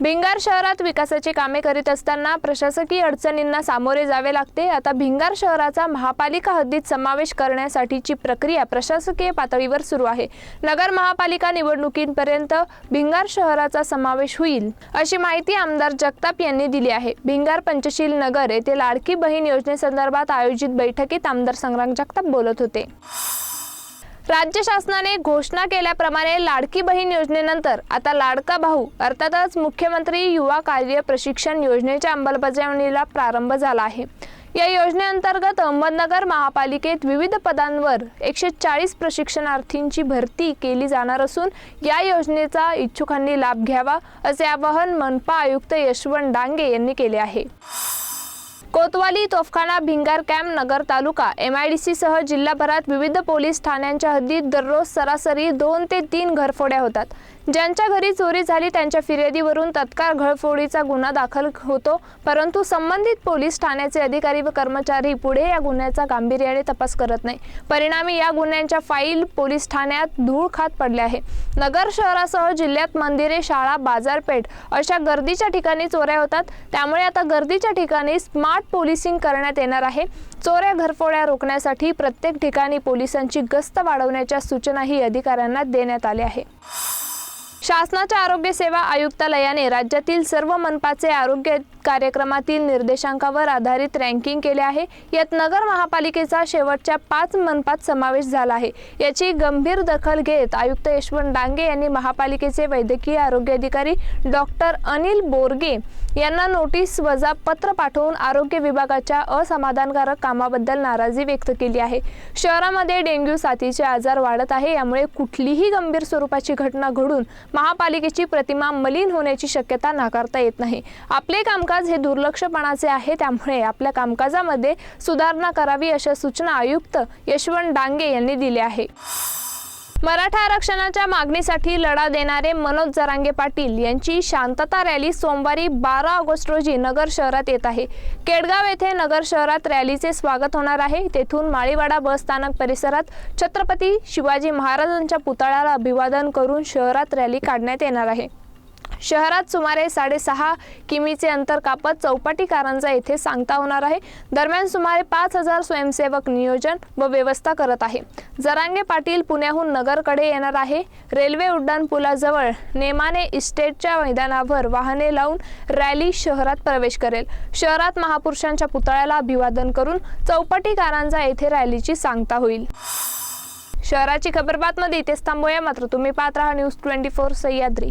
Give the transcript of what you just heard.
भिंगार शहरात विकासाची कामे करीत असताना प्रशासकीय अडचणींना सामोरे जावे लागते. आता भिंगार शहराचा महापालिका हद्दीत समावेश करण्यासाठीची प्रक्रिया प्रशासकीय पातळीवर सुरू आहे. नगर महापालिका निवडणुकीपर्यंत भिंगार शहराचा समावेश होईल अशी माहिती आमदार जगताप यांनी दिली आहे. भिंगार पंचशील नगर येथे लाडकी बहीण योजनेसंदर्भात आयोजित बैठकीत आमदार संग्राम जगताप बोलत होते. राज्य शासनाने घोषणा केल्याप्रमाणे लाडकी बहीण योजनेनंतर आता लाडका भाऊ अर्थातच मुख्यमंत्री युवा कार्य प्रशिक्षण योजनेच्या अंमलबजावणीला प्रारंभ झाला आहे. या योजनेअंतर्गत अहमदनगर महापालिकेत विविध पदांवर एकशे चाळीस प्रशिक्षणार्थींची भरती केली जाणार असून या योजनेचा इच्छुकांनी लाभ घ्यावा असे आवाहन मनपा आयुक्त यशवंत डांगे यांनी केले आहे. Kotwali Topkhana Bhingar camp Nagar taluka M I D सीसह जिल्हाभरात विविध पोलीस ठाण्यांच्या हद्दीत दररोज सरासरी दोन ते तीन घरफोड्या होतात. ज्यांच्या घरी चोरी झाली त्यांच्या फिर्यादीवरून तत्काळ घरफोडीचा गुन्हा दाखल होतो. परंतु संबंधित पोलीस ठाण्याचे अधिकारी व कर्मचारी पुढे या गुन्ह्याचा गांभीर्याने तपास करत नाही. परिणामी या गुन्ह्यांच्या फाईल पोलीस ठाण्यात धूळ खात पडल्या आहे. नगर शहरासह जिल्ह्यात मंदिरे शाळा बाजारपेठ अशा गर्दीच्या ठिकाणी चोऱ्या होतात. त्यामुळे आता गर्दीच्या ठिकाणी स्मार्ट पोलिसिंग करण्यात येणार आहे. चोऱ्या घरफोड्या रोखण्यासाठी प्रत्येक ठिकाणी पोलिसांची गस्त वाढवण्याच्या सूचनाही अधिकाऱ्यांना देण्यात आल्या आहे शासनाच्या आरोग्य सेवा आयुक्तालयाने राज्यातील सर्व मनपाचे आरोग्य कार्यक्रमातील निर्देशांकावर आधारित रँकिंग केले आहे. यात नगर महापालिकेचा शेवटच्या पाच मनपात समावेश झाला आहे. याची गंभीर दखल घेत आयुक्त यशवंत डांगे यांनी महापालिकेचे वैद्यकीय आरोग्य अधिकारी डॉक्टर अनिल बोरगे यांना नोटीस वजा पत्र पाठवून आरोग्य विभागाच्या असमाधानकारक कामाबद्दल नाराजी व्यक्त केली आहे. शहरामध्ये डेंग्यू साथीचे आजार वाढत आहे. यामुळे कुठलीही गंभीर स्वरूपाची घटना घडून महापालिकेची प्रतिमा मलिन होण्याची शक्यता नाकारता येत नाही. आपले कामकाज हे दुर्लक्षपणाचे आहे त्यामुळे आपल्या कामकाजामध्ये सुधारणा करावी अशा सूचना आयुक्त यशवंत डांगे यांनी दिल्या आहे मराठा आरक्षणाच्या मागणीसाठी लढा देणारे मनोज जरांगे पाटील यांची शांतता रॅली सोमवारी बारा ऑगस्ट रोजी नगर शहरात येत आहे. केडगाव येथे नगर शहरात रॅलीचे स्वागत होणार आहे. तेथून माळीवाडा बस स्थानक परिसरात छत्रपती शिवाजी महाराजांच्या पुतळ्याला अभिवादन करून शहरात रॅली काढण्यात येणार आहे. शहरात सुमारे साडेसहा किमीचे अंतर कापत चौपाटीकारांचा येथे सांगता होणार आहे. दरम्यान सुमारे पाच हजार स्वयंसेवक नियोजन व व्यवस्था करत आहे. जरांगे पाटील पुण्याहून नगरकडे येणार आहे. रेल्वे उड्डाण पुलाजवळ नेमाने इस्टेटच्या मैदानावर वाहने लावून रॅली शहरात प्रवेश करेल. शहरात महापुरुषांच्या पुतळ्याला अभिवादन करून चौपाटीकारांचा येथे रॅलीची सांगता होईल. शहराची खबरबातमध्ये इथेच थांबूया. मात्र तुम्ही पाहत राहा न्यूज ट्वेंटी फोर सह्याद्री.